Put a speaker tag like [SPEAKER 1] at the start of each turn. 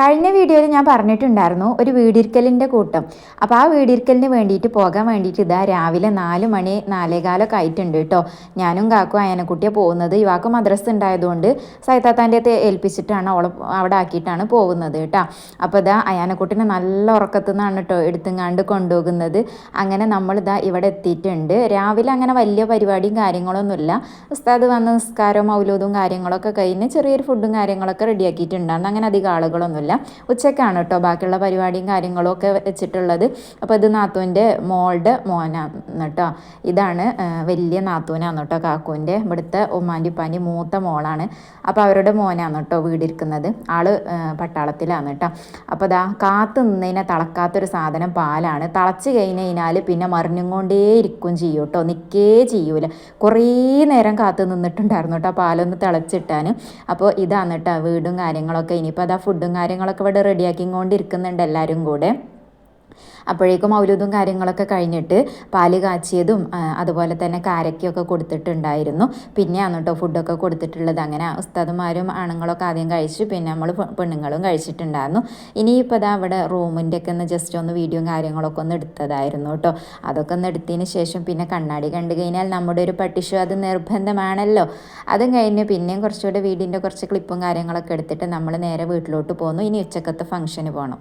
[SPEAKER 1] കഴിഞ്ഞ വീഡിയോയിൽ ഞാൻ പറഞ്ഞിട്ടുണ്ടായിരുന്നു ഒരു വീടിരിക്കലിന്റെ കൂട്ടം. അപ്പോൾ ആ വീടിരിക്കലിന് വേണ്ടിയിട്ട് പോകാൻ വേണ്ടിയിട്ട് ഇതാ രാവിലെ നാല് മണി നാലേകാലൊക്കെ ആയിട്ടുണ്ട് കേട്ടോ. ഞാനും കാക്കും അയനക്കുട്ടിയെ പോകുന്നത്. യുവാക്ക് മദ്രസ ഉണ്ടായതുകൊണ്ട് സൈത്താത്താന്റെ ഏൽപ്പിച്ചിട്ടാണ് അവളെ അവിടെ ആക്കിയിട്ടാണ് പോകുന്നത് കേട്ടോ. അപ്പോൾ ഇതാ അയാനക്കുട്ടിനെ നല്ല ഉറക്കത്തു നിന്നാണ് കേട്ടോ എടുത്തുങ്ങാണ്ട് കൊണ്ടുപോകുന്നത്. അങ്ങനെ നമ്മളിതാ ഇവിടെ എത്തിയിട്ടുണ്ട്. രാവിലെ അങ്ങനെ വലിയ പരിപാടിയും കാര്യങ്ങളൊന്നുമില്ല. ഉസ്താദ് വന്ന് നിസ്കാരവും മൗലൂദും കാര്യങ്ങളൊക്കെ കഴിഞ്ഞ് ചെറിയൊരു ഫുഡും കാര്യങ്ങളൊക്കെ റെഡിയാക്കിയിട്ടുണ്ടായിരുന്നു അങ്ങനെ അധികം ആളുകളൊന്നുമില്ല. ഉച്ചക്കാണ് കേട്ടോ ബാക്കിയുള്ള പരിപാടിയും കാര്യങ്ങളും ഒക്കെ വെച്ചിട്ടുള്ളത്. അപ്പോൾ ഇത് നാത്തൂന്റെ മോളുടെ മോനാണ് കേട്ടോ. ഇതാണ് വലിയ നാത്തൂനാണ് കേട്ടോ കാക്കൂന്റെ ഇവിടുത്തെ ഉമ്മാന്റെ ഉപ്പാന്റെ മൂത്ത മോളാണ്. അപ്പോൾ അവരുടെ മോനാണ് കേട്ടോ വീടിരിക്കുന്നത്. ആൾ പട്ടാളത്തിലാണ് കേട്ടോ. അപ്പോൾ ദാ കാത്തു നിന്നതിനെ തിളക്കാത്തൊരു സാധനം പാലാണ്. തളച്ച് കഴിഞ്ഞ് കഴിഞ്ഞാൽ പിന്നെ മറിഞ്ഞും കൊണ്ടേ ഇരിക്കും ചെയ്യും കേട്ടോ. നിൽക്കേ ചെയ്യൂല. കുറേ നേരം കാത്തു നിന്നിട്ടുണ്ടായിരുന്നു കേട്ടോ പാലൊന്ന് തിളച്ചിട്ടാൻ അപ്പോൾ ഇതാണ് കേട്ടോ വീടും കാര്യങ്ങളൊക്കെ. ഇനിയിപ്പോൾ അതാ ഫുഡും കാര്യങ്ങളൊക്കെ ഇവിടെ റെഡിയാക്കിക്കൊണ്ടിരിക്കുന്നുണ്ട് എല്ലാവരും കൂടെ. അപ്പോഴേക്കും മൗലൂദും കാര്യങ്ങളൊക്കെ കഴിഞ്ഞിട്ട് പാൽ കാച്ചിയതും അതുപോലെ തന്നെ കാരക്കൊക്കെ കൊടുത്തിട്ടുണ്ടായിരുന്നു. പിന്നെയാണ് കേട്ടോ ഫുഡൊക്കെ കൊടുത്തിട്ടുള്ളത്. അങ്ങനെ ഉസ്താദുമാരും ആണുങ്ങളൊക്കെ ആദ്യം കഴിച്ചു. പിന്നെ നമ്മൾ പെണ്ണുങ്ങളും കഴിച്ചിട്ടുണ്ടായിരുന്നു. ഇനിയിപ്പോൾ ഇതാ അവിടെ റൂമിന്റെ ഒക്കെ ഒന്ന് ജസ്റ്റ് ഒന്ന് വീഡിയോയും കാര്യങ്ങളൊക്കെ ഒന്ന് എടുത്തതായിരുന്നു കേട്ടോ അതൊക്കെ ഒന്ന് എടുത്തതിന് ശേഷം പിന്നെ കണ്ണാടി കണ്ടു കഴിഞ്ഞാൽ നമ്മുടെ ഒരു പട്ടിഷു അത് നിർബന്ധമാണല്ലോ. അതും കഴിഞ്ഞ് പിന്നെയും കുറച്ചുകൂടെ വീടിന്റെ കുറച്ച് ക്ലിപ്പും കാര്യങ്ങളൊക്കെ എടുത്തിട്ട് നമ്മൾ നേരെ വീട്ടിലോട്ട് പോന്നു. ഇനി ഉച്ചക്കത്തെ ഫംഗ്ഷന് പോകണം